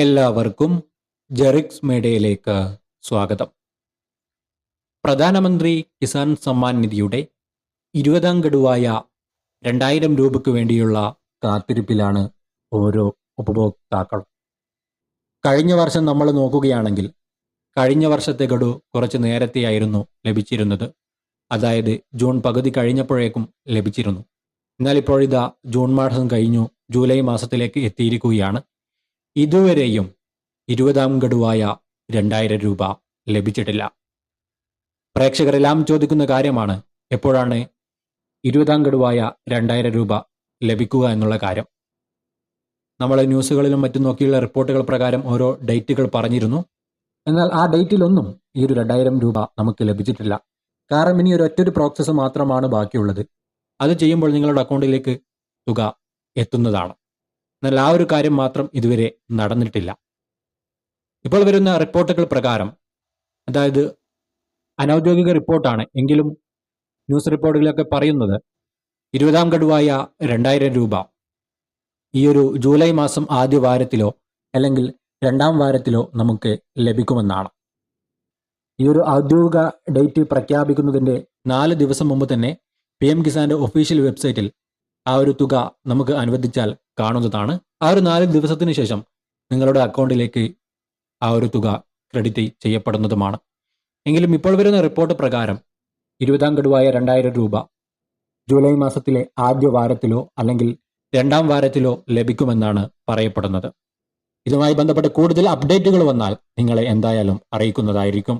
എല്ലാവർക്കും ജെറിക്സ് മേഡയിലേക്ക് സ്വാഗതം. പ്രധാനമന്ത്രി കിസാൻ സമ്മാൻ നിധിയുടെ ഇരുപതാം ഗഡുവായ രണ്ടായിരം രൂപയ്ക്ക് വേണ്ടിയുള്ള കാത്തിരിപ്പിലാണ് ഓരോ ഉപഭോക്താക്കളും. കഴിഞ്ഞ വർഷം നമ്മൾ നോക്കുകയാണെങ്കിൽ കഴിഞ്ഞ വർഷത്തെ ഗഡു കുറച്ച് നേരത്തെയായിരുന്നു ലഭിച്ചിരുന്നത്. അതായത് ജൂൺ പകുതി കഴിഞ്ഞപ്പോഴേക്കും ലഭിച്ചിരുന്നു. എന്നാൽ ഇപ്പോഴിതാ ജൂൺ മാസം കഴിഞ്ഞു ജൂലൈ മാസത്തിലേക്ക് എത്തിയിരിക്കുകയാണ്. ഇതുവരെയും ഇരുപതാം ഗഡുവായ രണ്ടായിരം രൂപ ലഭിച്ചിട്ടില്ല. പ്രേക്ഷകരെല്ലാം ചോദിക്കുന്ന കാര്യമാണ് എപ്പോഴാണ് ഇരുപതാം ഗഡുവായ രണ്ടായിരം രൂപ ലഭിക്കുക എന്നുള്ള കാര്യം. നമ്മൾ ന്യൂസുകളിലും മറ്റും നോക്കിയുള്ള റിപ്പോർട്ടുകൾ പ്രകാരം ഓരോ ഡേറ്റുകൾ പറഞ്ഞിരുന്നു. എന്നാൽ ആ ഡേറ്റിലൊന്നും ഈ ഒരു രണ്ടായിരം രൂപ നമുക്ക് ലഭിച്ചിട്ടില്ല. കാരണം ഇനി ഒരു ഒറ്റൊരു പ്രോസസ്സ് മാത്രമാണ് ബാക്കിയുള്ളത്. അത് ചെയ്യുമ്പോൾ നിങ്ങളുടെ അക്കൗണ്ടിലേക്ക് തുക എത്തുന്നതാണ്. എന്നാൽ ആ ഒരു കാര്യം മാത്രം ഇതുവരെ നടന്നിട്ടില്ല. ഇപ്പോൾ വരുന്ന റിപ്പോർട്ടുകൾ പ്രകാരം അതായത് അനൌദ്യോഗിക റിപ്പോർട്ടാണ് എങ്കിലും ന്യൂസ് റിപ്പോർട്ടുകളൊക്കെ പറയുന്നത് ഇരുപതാം ഗഡുവായ രണ്ടായിരം രൂപ. ഈ ഒരു ജൂലൈ മാസം ആദ്യ വാരത്തിലോ അല്ലെങ്കിൽ രണ്ടാം വാരത്തിലോ നമുക്ക് ലഭിക്കുമെന്നാണ്. ഈ ഒരു ഔദ്യോഗിക ഡേറ്റ് പ്രഖ്യാപിക്കുന്നതിന്റെ നാല് ദിവസം മുമ്പ് തന്നെ പി എം കിസാന്റെ ഒഫീഷ്യൽ വെബ്സൈറ്റിൽ ആ ഒരു തുക നമുക്ക് അനുവദിച്ചാൽ കാണുന്നതാണ്. ആ ഒരു നാല് ദിവസത്തിന് ശേഷം നിങ്ങളുടെ അക്കൗണ്ടിലേക്ക് ആ ഒരു തുക ക്രെഡിറ്റ് ചെയ്യപ്പെടുന്നതുമാണ്. എങ്കിലും ഇപ്പോൾ വരുന്ന റിപ്പോർട്ട് പ്രകാരം ഇരുപതാം ഗഡുവായ രണ്ടായിരം രൂപ ജൂലൈ മാസത്തിലെ ആദ്യ വാരത്തിലോ അല്ലെങ്കിൽ രണ്ടാം വാരത്തിലോ ലഭിക്കുമെന്നാണ് പറയപ്പെടുന്നത്. ഇതുമായി ബന്ധപ്പെട്ട് കൂടുതൽ അപ്ഡേറ്റുകൾ വന്നാൽ നിങ്ങളെ എന്തായാലും അറിയിക്കുന്നതായിരിക്കും.